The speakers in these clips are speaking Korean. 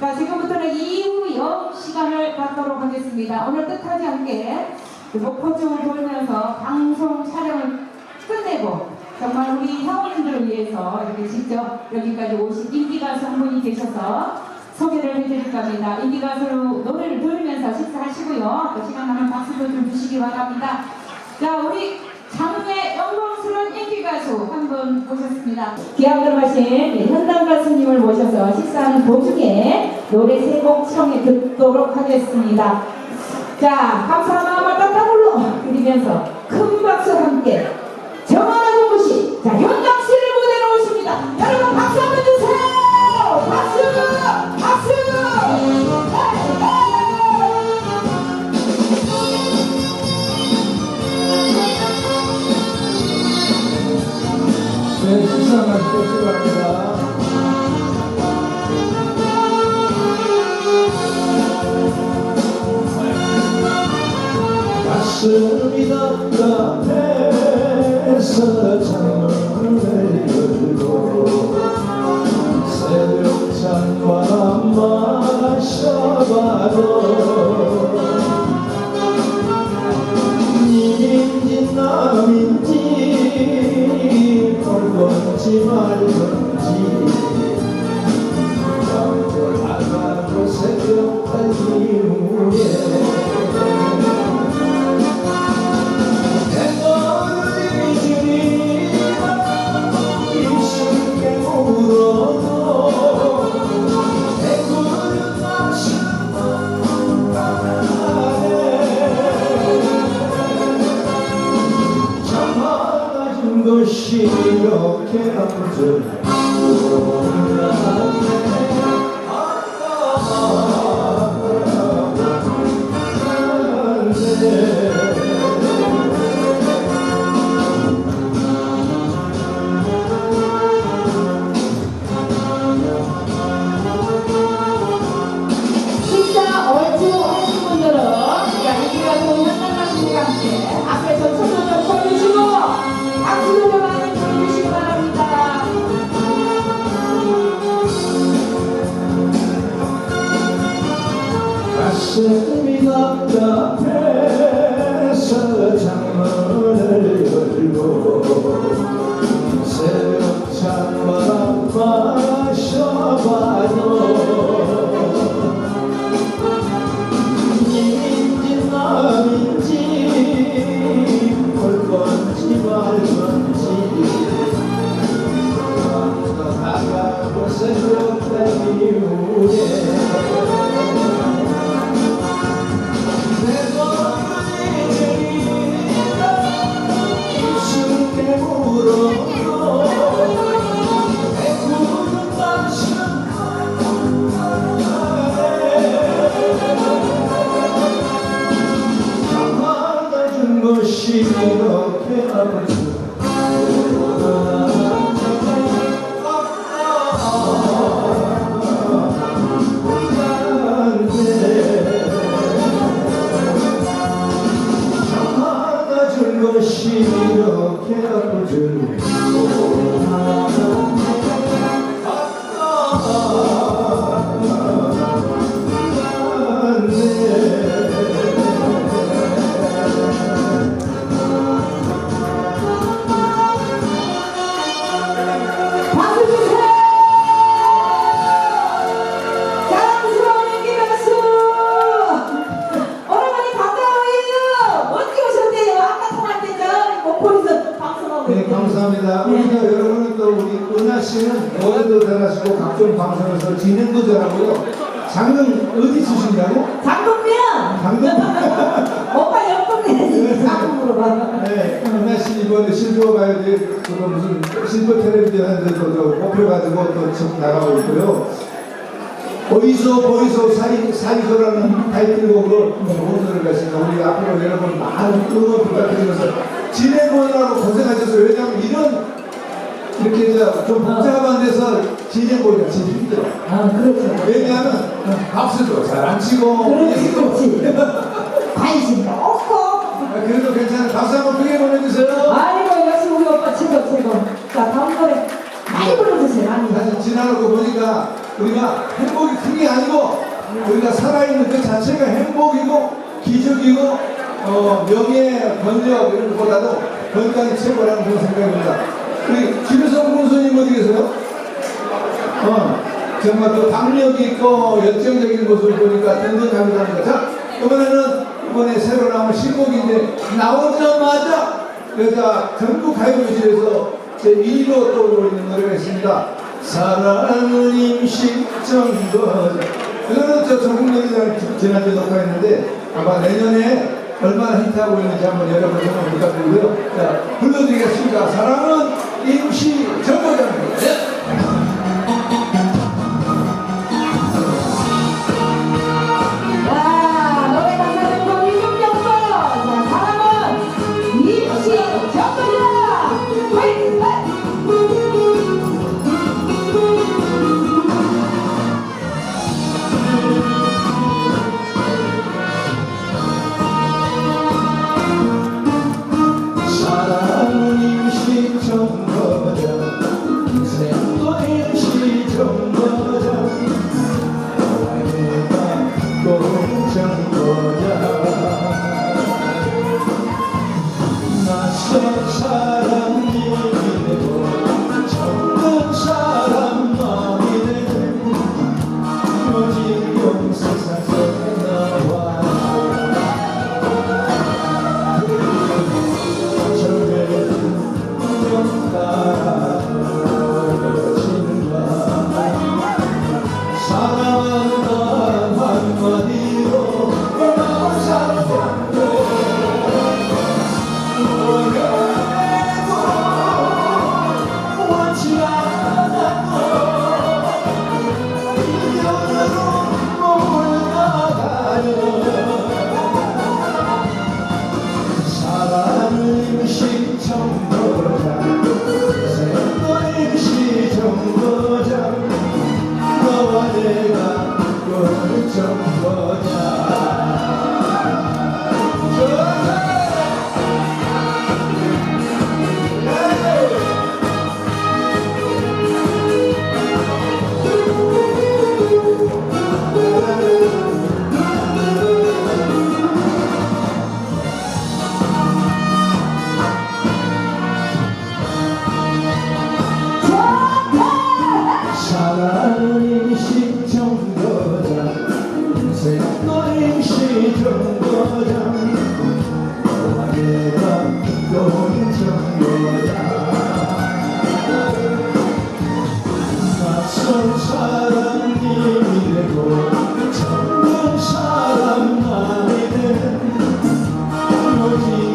자, 지금부터는 이후영 시간을 갖도록 하겠습니다. 오늘 뜻하지 않게 그 목포점을 돌면서 방송 촬영을 끝내고 정말 우리 사원님들을 위해서 이렇게 직접 여기까지 오신 인기가수 한 분이 계셔서 소개를 해드릴까 합니다. 인기가수로 노래를 들으면서 식사하시고요. 또 시간 나면 박수도 좀 주시기 바랍니다. 자, 우리 장흥의 영광스러운 인기가수 한 분 모셨습니다. 기합 들어가신 현당 가수님을 모셔서 식사하는 도중에 노래 세 곡 청해 듣도록 하겠습니다. 자, 감사한 마음을 따따블로 드리면서 큰 박수와 함께 정하나 정부씨, 자, 현 이렇게 아 각종 방송에서 진행도 잘하고요. 장릉 어디 있으신다고? 장동면! 장동? 오빠 옆동네 장동으로 가. 네, 씨 이번에 실버 가요제 그거 무슨 실버 텔레비전 하는데도 저 뽑혀가지고 또 지금 나가고 있고요. 어디서 보이소 사이 사이소라는 타이틀곡으로 노래가 있습니다. 우리 앞으로 여러분 많은 응원 부탁드리면서 진행보느라고 고생하셨어요. 왜냐하면 이런 이렇게 이제 좀 복잡한 데서 진행보기가 제일 힘들어. 아, 그렇죠. 왜냐하면 박수도 잘 안 치고 그렇지, 그렇지. 관심도 없고. 아, 그래도 괜찮아요. 박수 한번 크게 보내주세요. 아이고, 역시 우리 오빠 최고, 최고. 자, 다음 노래 많이 불러주세요, 많이. 사실 지나가고 보니까 우리가 행복이 크게 게 아니고 우리가 살아있는 그 자체가 행복이고 기적이고 어, 명예, 권력 이런 것보다도 건강이 최고라는 그런 생각입니다. 우리 김효성 군수님 어디 계세요? 어, 정말 그 박력 있고 열정적인 모습을 보니까 든든합니다. 자, 이번에는 이번에 새로 나온 신곡인데 나오자마자 여자 전국 가요제에서 제 1위로 떠오르고 있는 노래가 있습니다. 사랑은 임시정거자 이거는 저 전국노래자랑 지난주에 녹화했는데 아마 내년에 얼마나 히트하고 있는지 한번 여러분 설명 부탁드리고요. 자, 불러드리겠습니다. 사랑은 임시정거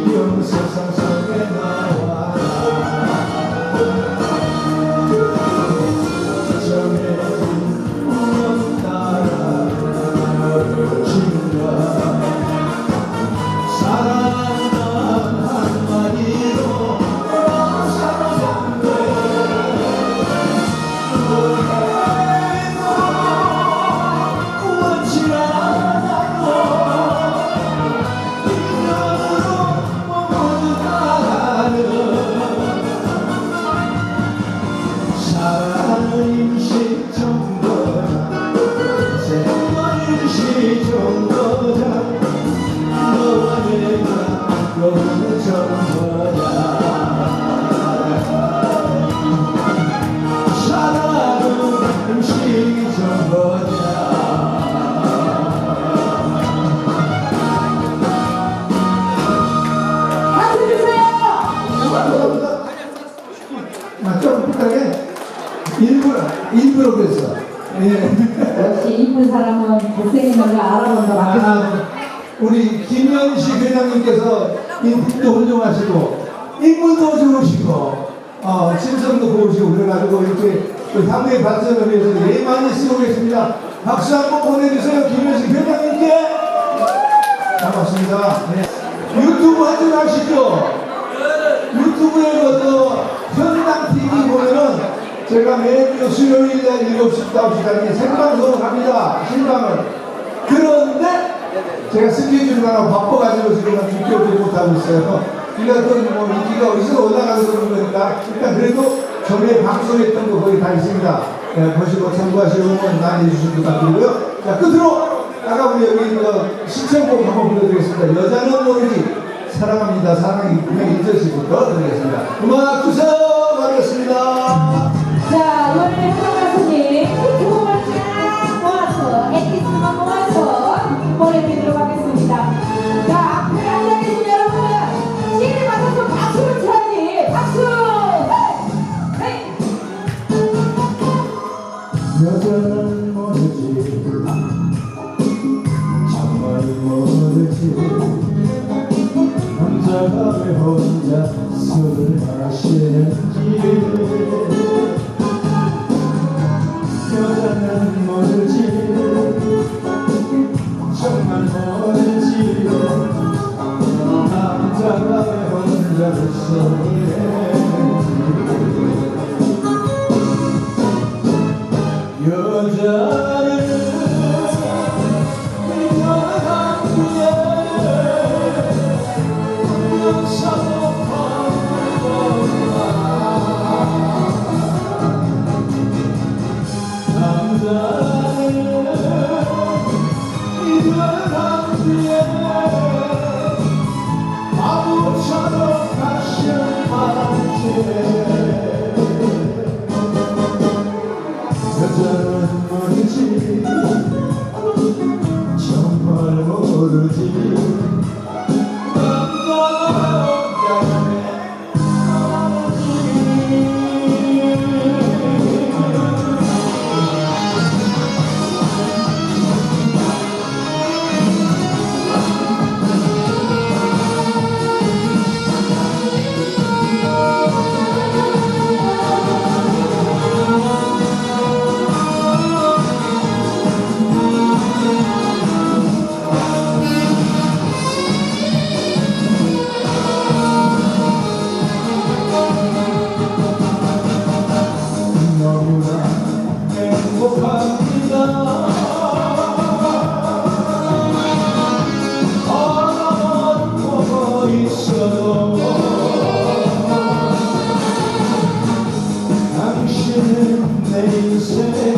오직 영 세상 일부러, 그랬어. 예. 역시 이쁜 사람은 못생긴 걸 알아본다 맞겠습니다. 아, 우리 김현식 회장님께서 인품도 훌륭하시고, 인물도 좋으시고, 어, 심성도 고우시고, 그래가지고 이렇게 그 향후의 발전을 위해서 예 많이 쓰고 계십니다. 박수 한 번 보내주세요. 김현식 회장님께. 반갑습니다. 네. 유튜브 하지 마시죠. 유튜브에 제가 매주 수요일 날 7시부터 9시까지 생방송을 합니다. 신방을. 그런데 제가 스케줄이 하나 바빠가지고 지금 한 6개월 못하고 있어요. 그러니까 그뭐 인기가 어디서 올라가서 그런 거니까 일단 그래도 전에 방송했던 거 거의 다 있습니다. 예, 보시고 참고하시고 많이 해주시면 부탁드리고요. 자, 끝으로 아까 우리 여기 그 신청곡 한번 불러드리겠습니다. 여자는 모르지 사랑합니다. 사랑이 분명히 있으시부터 드리겠습니다. 음악 주세요. 가겠습니다. 자, sei, sei.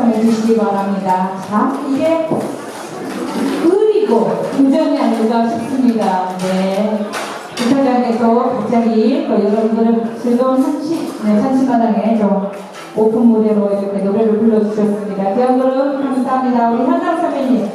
한번 주시기 바랍니다. 자, 이게 의리고 우정이 아닐까 싶습니다. 네. 부사장께서 갑자기 또 여러분들을 즐거운 산책, 네, 산책마당에 좀 오픈 무대로 이렇게 노래를 불러주셨습니다. 기억으로 감사합니다. 우리 현장 선배님.